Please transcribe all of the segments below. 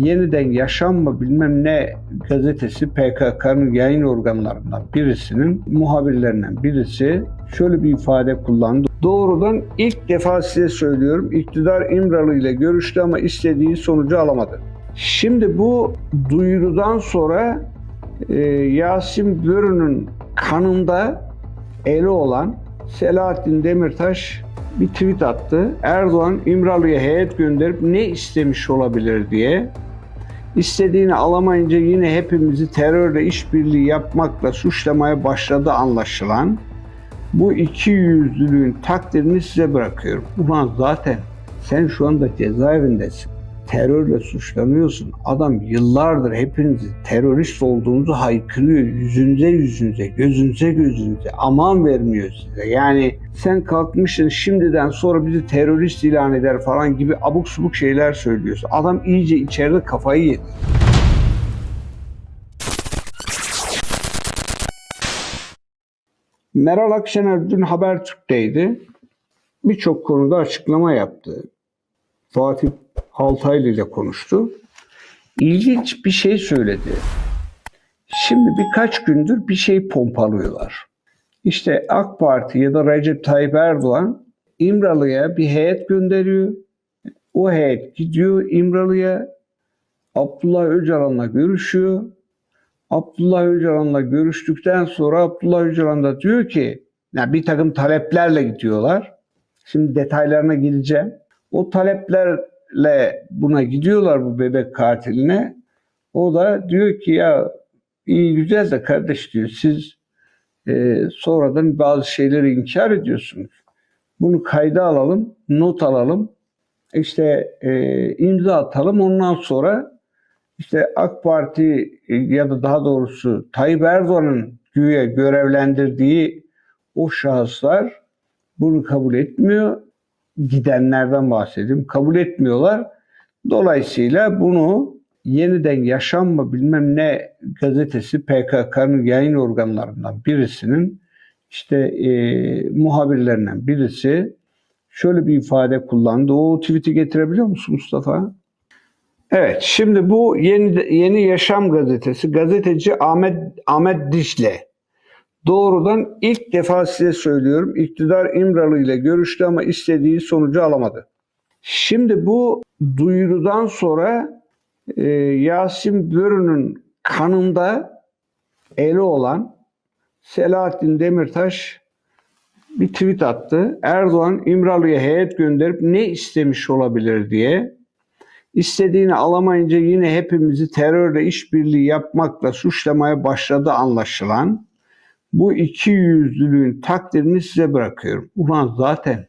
yeniden yaşanma bilmem ne gazetesi PKK'nın yayın organlarından birisinin muhabirlerinden birisi şöyle bir ifade kullandı. Doğrudan ilk defa size söylüyorum iktidar İmralı ile görüştü ama istediği sonucu alamadı. Şimdi bu duyurudan sonra e, Yasin Börü'nün kanında eli olan Selahattin Demirtaş bir tweet attı. Erdoğan İmralı'ya heyet gönderip ne istemiş olabilir diye. İstediğini alamayınca yine hepimizi terörle işbirliği yapmakla suçlamaya başladı anlaşılan. Bu iki yüzlülüğün takdirini size bırakıyorum. Ulan zaten sen şu anda cezaevindesin. Terörle suçlanıyorsun. Adam yıllardır hepinizi terörist olduğunuzu haykırıyor. Yüzünüze yüzünüze, gözünüze gözünüze. Aman vermiyor size. Yani sen kalkmışsın şimdiden sonra bizi terörist ilan eder falan gibi abuk subuk şeyler söylüyorsun. Adam iyice içeride kafayı yedi. Meral Akşener dün Habertürk'teydi. Birçok konuda açıklama yaptı. Fatih Altaylı ile konuştu. İlginç bir şey söyledi. Şimdi birkaç gündür bir şey pompalıyorlar. İşte AK Parti ya da Recep Tayyip Erdoğan İmralı'ya bir heyet gönderiyor. O heyet gidiyor İmralı'ya. Abdullah Öcalan'la görüşüyor. Abdullah Öcalan'la görüştükten sonra Abdullah Öcalan da diyor ki yani bir takım taleplerle gidiyorlar. Şimdi detaylarına gireceğim. O taleplerle buna gidiyorlar bu bebek katiline. O da diyor ki ya iyi güzel de kardeş diyor siz e, sonradan bazı şeyleri inkar ediyorsunuz. Bunu kayda alalım, not alalım, işte e, imza atalım. Ondan sonra işte AK Parti e, ya da daha doğrusu Tayyip Erdoğan'ın güya görevlendirdiği o şahıslar bunu kabul etmiyor. Gidenlerden bahsedeyim. Kabul etmiyorlar. Dolayısıyla bunu yeniden yaşanma bilmem ne gazetesi PKK'nın yayın organlarından birisinin işte e, muhabirlerinden birisi şöyle bir ifade kullandı. O tweet'i getirebiliyor musun Mustafa? Evet, şimdi bu yeni Yeni Yaşam gazetesi gazeteci Ahmet Ahmet Dicle doğrudan ilk defa size söylüyorum iktidar İmralı ile görüştü ama istediği sonucu alamadı. Şimdi bu duyurudan sonra e, Yasin Börü'nün kanında eli olan Selahattin Demirtaş bir tweet attı. Erdoğan İmralı'ya heyet gönderip ne istemiş olabilir diye. İstediğini alamayınca yine hepimizi terörle işbirliği yapmakla suçlamaya başladı anlaşılan. Bu iki yüzlülüğün takdirini size bırakıyorum. Ulan zaten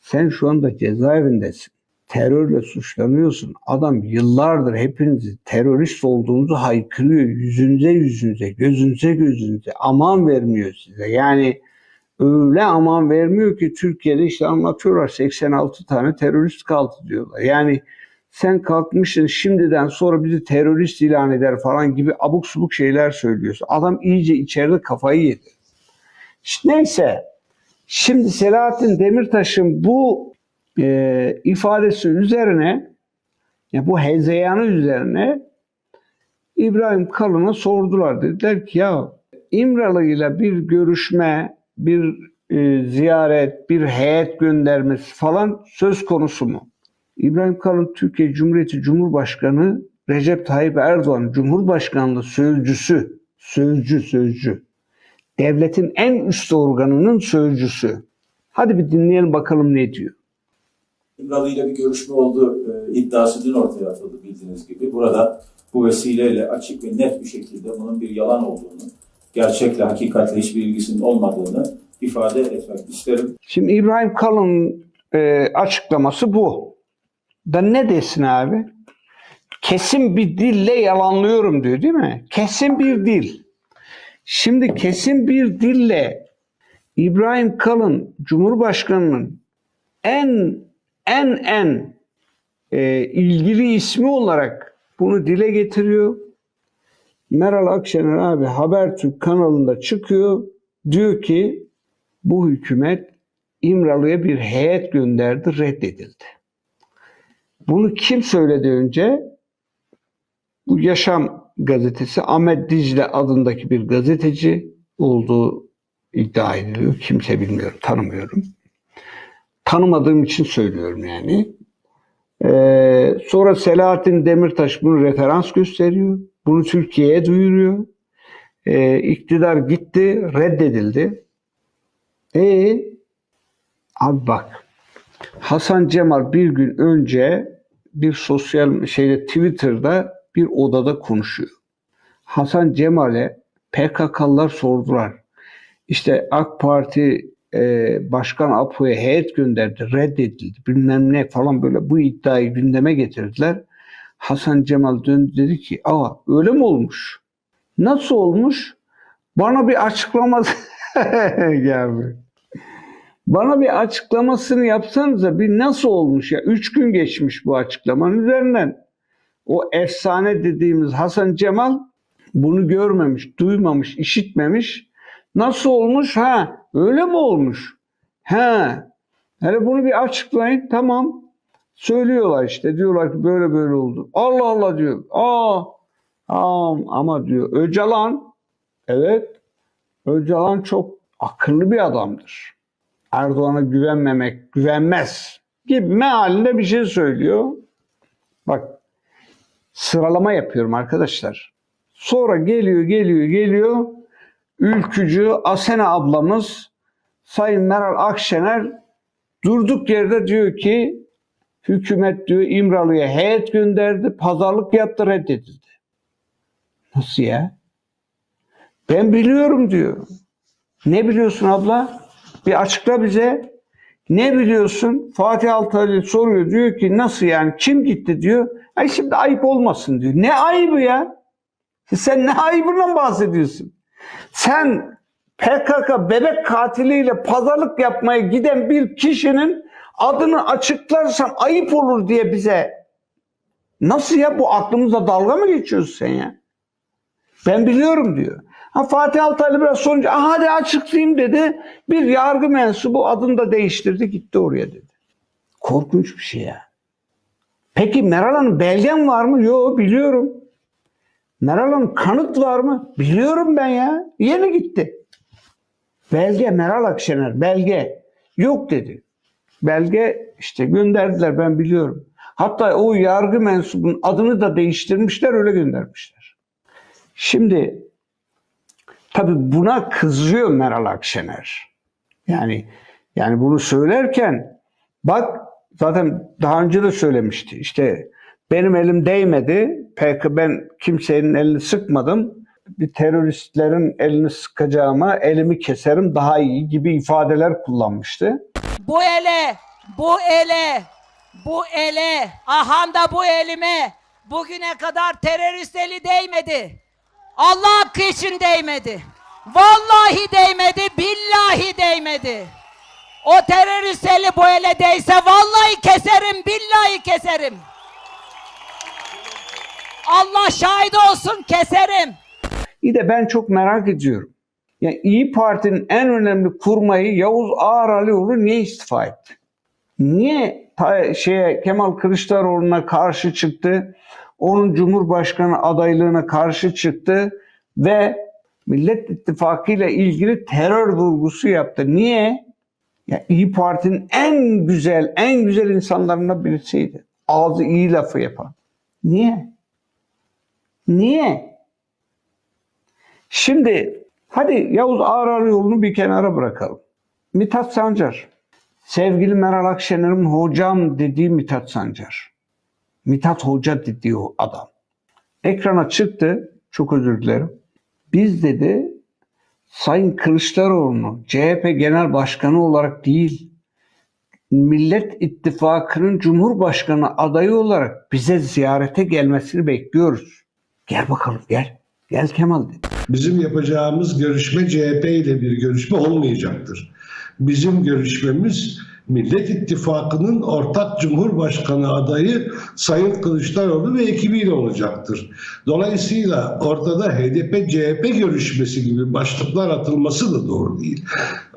sen şu anda cezaevindesin. Terörle suçlanıyorsun. Adam yıllardır hepinizi terörist olduğunuzu haykırıyor. Yüzünüze yüzünüze, gözünüze gözünüze. Aman vermiyor size. Yani öyle aman vermiyor ki Türkiye'de işte anlatıyorlar 86 tane terörist kaldı diyorlar. Yani sen kalkmışsın şimdiden sonra bizi terörist ilan eder falan gibi abuk subuk şeyler söylüyorsun. Adam iyice içeride kafayı yedi. İşte neyse şimdi Selahattin Demirtaş'ın bu e, ifadesi üzerine ya bu hezeyanı üzerine İbrahim Kalın'a sordular. Dediler ki ya İmralı ile bir görüşme, bir e, ziyaret, bir heyet göndermesi falan söz konusu mu? İbrahim Kalın Türkiye Cumhuriyeti Cumhurbaşkanı Recep Tayyip Erdoğan Cumhurbaşkanlığı sözcüsü, sözcü sözcü. Devletin en üst organının sözcüsü. Hadi bir dinleyelim bakalım ne diyor. İmralı ile bir görüşme oldu e, iddiası dün ortaya atıldı bildiğiniz gibi. Burada bu vesileyle açık ve net bir şekilde bunun bir yalan olduğunu, gerçekle, hakikatle hiçbir ilgisinin olmadığını ifade etmek isterim. Şimdi İbrahim Kalın'ın e, açıklaması bu. Da ne desin abi? Kesin bir dille yalanlıyorum diyor değil mi? Kesin bir dil. Şimdi kesin bir dille İbrahim Kalın Cumhurbaşkanı'nın en en en e, ilgili ismi olarak bunu dile getiriyor. Meral Akşener abi Habertürk kanalında çıkıyor. Diyor ki bu hükümet İmralı'ya bir heyet gönderdi reddedildi. Bunu kim söyledi önce? Bu Yaşam gazetesi Ahmet Dicle adındaki bir gazeteci olduğu iddia ediliyor. Kimse bilmiyorum, tanımıyorum. Tanımadığım için söylüyorum yani. Ee, sonra Selahattin Demirtaş bunu referans gösteriyor. Bunu Türkiye'ye duyuruyor. Ee, iktidar gitti, reddedildi. E abi bak Hasan Cemal bir gün önce bir sosyal şeyde Twitter'da bir odada konuşuyor. Hasan Cemal'e PKK'lılar sordular. İşte AK Parti e, Başkan Apo'ya heyet gönderdi, reddedildi bilmem ne falan böyle bu iddiayı gündeme getirdiler. Hasan Cemal döndü dedi ki aa öyle mi olmuş? Nasıl olmuş? Bana bir açıklama geldi. Bana bir açıklamasını yapsanıza bir nasıl olmuş ya? Üç gün geçmiş bu açıklamanın üzerinden. O efsane dediğimiz Hasan Cemal bunu görmemiş, duymamış, işitmemiş. Nasıl olmuş? Ha öyle mi olmuş? Ha. Hele bunu bir açıklayın. Tamam. Söylüyorlar işte. Diyorlar ki böyle böyle oldu. Allah Allah diyor. Aa, aa ama diyor Öcalan evet Öcalan çok akıllı bir adamdır. Erdoğan'a güvenmemek, güvenmez gibi mealinde bir şey söylüyor. Bak sıralama yapıyorum arkadaşlar. Sonra geliyor, geliyor, geliyor. Ülkücü Asena ablamız Sayın Meral Akşener durduk yerde diyor ki hükümet diyor İmralı'ya heyet gönderdi, pazarlık yaptı, reddedildi. Nasıl ya? Ben biliyorum diyor. Ne biliyorsun abla? Bir açıkla bize. Ne biliyorsun? Fatih Altaylı soruyor. Diyor ki nasıl yani? Kim gitti diyor. Ay şimdi ayıp olmasın diyor. Ne ayıbı ya? Sen ne ayıbından bahsediyorsun? Sen PKK bebek katiliyle pazarlık yapmaya giden bir kişinin adını açıklarsan ayıp olur diye bize. Nasıl ya bu aklımıza dalga mı geçiyorsun sen ya? Ben biliyorum diyor. Ha, Fatih Altaylı biraz sorunca "Aa, hadi açıklayayım dedi. Bir yargı mensubu adını da değiştirdi gitti oraya dedi. Korkunç bir şey ya. Peki Meral Hanım belgen var mı? Yok biliyorum. Meral Hanım kanıt var mı? Biliyorum ben ya. Yeni gitti. Belge Meral Akşener belge. Yok dedi. Belge işte gönderdiler ben biliyorum. Hatta o yargı mensubunun adını da değiştirmişler öyle göndermişler. Şimdi tabi buna kızıyor Meral Akşener. Yani yani bunu söylerken bak zaten daha önce de söylemişti. İşte benim elim değmedi. Peki ben kimsenin elini sıkmadım. Bir teröristlerin elini sıkacağıma elimi keserim daha iyi gibi ifadeler kullanmıştı. Bu ele, bu ele, bu ele, ahanda bu elime bugüne kadar terörist eli değmedi. Allah hakkı için değmedi. Vallahi değmedi, billahi değmedi. O terörist eli bu ele değse vallahi keserim, billahi keserim. Allah şahit olsun keserim. İyi de ben çok merak ediyorum. Yani İyi Parti'nin en önemli kurmayı Yavuz Ağralioğlu niye istifa etti? Niye şeye Kemal Kılıçdaroğlu'na karşı çıktı? Onun Cumhurbaşkanı adaylığına karşı çıktı ve Millet İttifakı ile ilgili terör vurgusu yaptı. Niye? Ya İyi Parti'nin en güzel, en güzel insanlarından birisiydi. Ağzı iyi lafı yapan. Niye? Niye? Şimdi hadi Yavuz Ağrar yolunu bir kenara bırakalım. Mithat Sancar. Sevgili Meral Akşener'in hocam dediği Mithat Sancar. Mithat Hoca dediği o adam. Ekrana çıktı. Çok özür dilerim. Biz dedi Sayın Kılıçdaroğlu'nu CHP Genel Başkanı olarak değil Millet İttifakı'nın Cumhurbaşkanı adayı olarak bize ziyarete gelmesini bekliyoruz. Gel bakalım gel. Gel Kemal dedi. Bizim yapacağımız görüşme CHP ile bir görüşme olmayacaktır. Bizim görüşmemiz Millet İttifakı'nın ortak Cumhurbaşkanı adayı Sayın Kılıçdaroğlu ve ekibiyle olacaktır. Dolayısıyla ortada HDP-CHP görüşmesi gibi başlıklar atılması da doğru değil.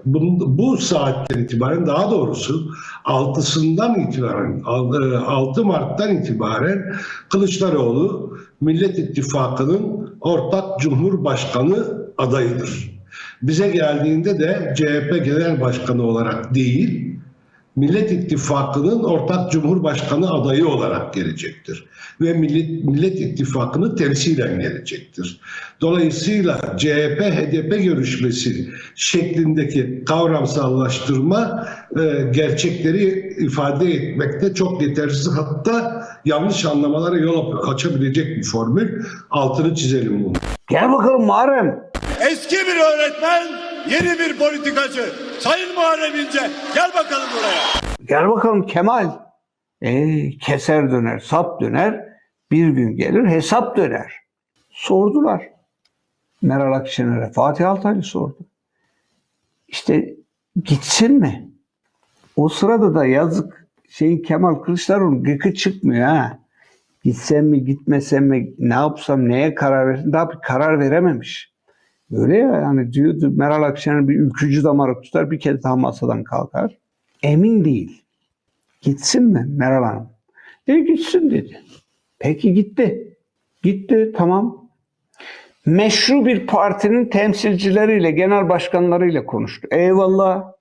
bu, bu saatten itibaren daha doğrusu 6'sından itibaren 6 Mart'tan itibaren Kılıçdaroğlu Millet İttifakı'nın ortak Cumhurbaşkanı adayıdır. Bize geldiğinde de CHP Genel Başkanı olarak değil, Millet İttifakı'nın ortak Cumhurbaşkanı adayı olarak gelecektir. Ve Millet, Millet İttifakı'nı temsilen gelecektir. Dolayısıyla CHP-HDP görüşmesi şeklindeki kavramsallaştırma e, gerçekleri ifade etmekte çok yetersiz hatta yanlış anlamalara yol açabilecek bir formül. Altını çizelim bunu. Gel bakalım Muharrem. Eski bir öğretmen, yeni bir politikacı. Sayın Muharrem İnce, gel bakalım buraya. Gel bakalım Kemal. Ee, keser döner, sap döner. Bir gün gelir hesap döner. Sordular. Meral Akşener'e Fatih Altaylı sordu. İşte gitsin mi? O sırada da yazık şeyin Kemal Kılıçdaroğlu'nun gıkı çıkmıyor ha. Gitsem mi gitmesem mi ne yapsam neye karar versin daha bir karar verememiş. Öyle ya yani diyordu Meral Akşener bir ülkücü damarı tutar bir kez daha masadan kalkar. Emin değil. Gitsin mi Meral Hanım? E gitsin dedi. Peki gitti. Gitti tamam. Meşru bir partinin temsilcileriyle, genel başkanlarıyla konuştu. Eyvallah.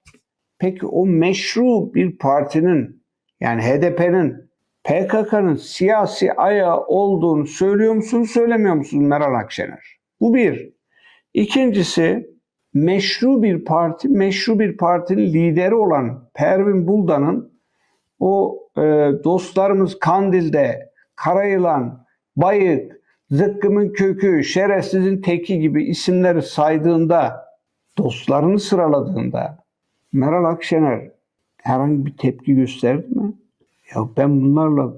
Peki o meşru bir partinin yani HDP'nin PKK'nın siyasi ayağı olduğunu söylüyor musun, söylemiyor musun Meral Akşener? Bu bir. İkincisi meşru bir parti, meşru bir partinin lideri olan Pervin Buldan'ın o e, dostlarımız Kandil'de, Karayılan, Bayık, Zıkkımın Kökü, Şerefsizin Teki gibi isimleri saydığında, dostlarını sıraladığında Meral Akşener herhangi bir tepki gösterdi mi? Ya ben bunlarla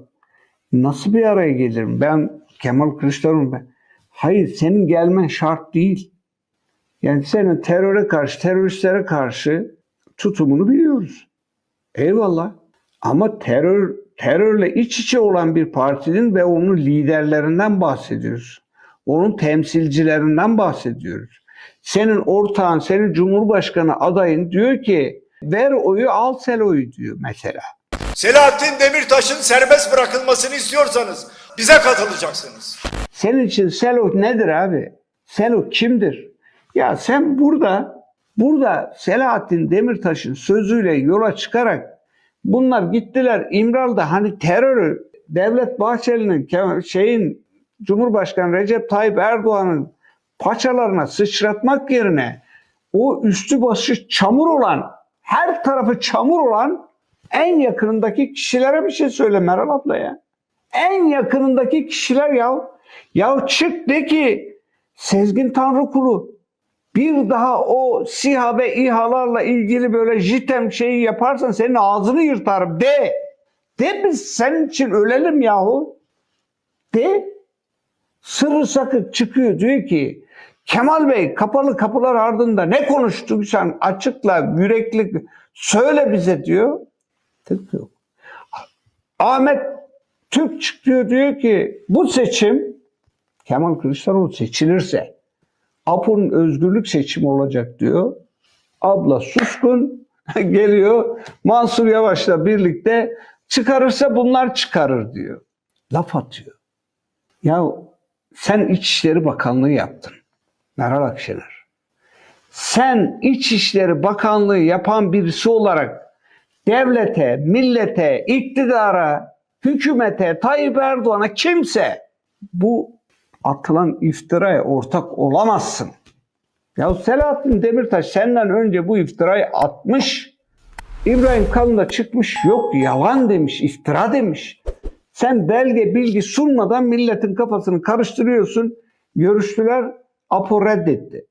nasıl bir araya gelirim? Ben Kemal Kılıçdaroğlu ben. Hayır senin gelmen şart değil. Yani senin teröre karşı, teröristlere karşı tutumunu biliyoruz. Eyvallah. Ama terör terörle iç içe olan bir partinin ve onun liderlerinden bahsediyoruz. Onun temsilcilerinden bahsediyoruz. Senin ortağın, senin cumhurbaşkanı adayın diyor ki ver oyu al sel oyu diyor mesela. Selahattin Demirtaş'ın serbest bırakılmasını istiyorsanız bize katılacaksınız. Senin için Selo nedir abi? Selo kimdir? Ya sen burada burada Selahattin Demirtaş'ın sözüyle yola çıkarak bunlar gittiler İmralı'da hani terörü Devlet Bahçeli'nin şeyin Cumhurbaşkanı Recep Tayyip Erdoğan'ın paçalarına sıçratmak yerine o üstü başı çamur olan her tarafı çamur olan en yakınındaki kişilere bir şey söyle Meral abla ya. En yakınındaki kişiler ya. Ya çık de ki Sezgin Tanrıkulu bir daha o SİHA ve İHA'larla ilgili böyle JITEM şeyi yaparsan senin ağzını yırtarım de. De biz senin için ölelim yahu. De. Sırrı sakık çıkıyor diyor ki Kemal Bey kapalı kapılar ardında ne konuştuysan açıkla yürekli söyle bize diyor. Tık yok. Ahmet Türk çıkıyor diyor ki bu seçim Kemal Kılıçdaroğlu seçilirse Apo'nun özgürlük seçimi olacak diyor. Abla suskun geliyor Mansur Yavaş'la birlikte çıkarırsa bunlar çıkarır diyor. Laf atıyor. Ya sen İçişleri Bakanlığı yaptın. Meral Akşener. Sen İçişleri Bakanlığı yapan birisi olarak devlete, millete, iktidara, hükümete, Tayyip Erdoğan'a kimse bu atılan iftiraya ortak olamazsın. Ya Selahattin Demirtaş senden önce bu iftirayı atmış. İbrahim Kalın da çıkmış yok yalan demiş, iftira demiş. Sen belge bilgi sunmadan milletin kafasını karıştırıyorsun. Görüştüler, Apo reddetti.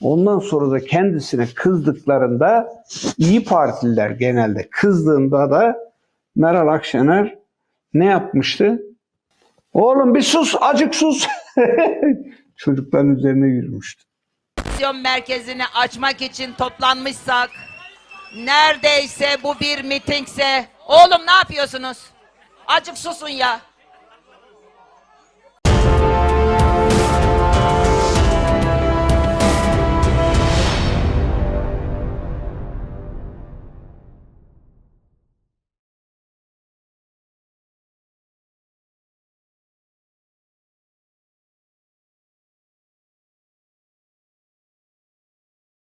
Ondan sonra da kendisine kızdıklarında İyi Partililer genelde kızdığında da Meral Akşener ne yapmıştı? Oğlum bir sus, acık sus. Çocukların üzerine yürümüştü. Merkezini açmak için toplanmışsak neredeyse bu bir mitingse oğlum ne yapıyorsunuz? Acık susun ya.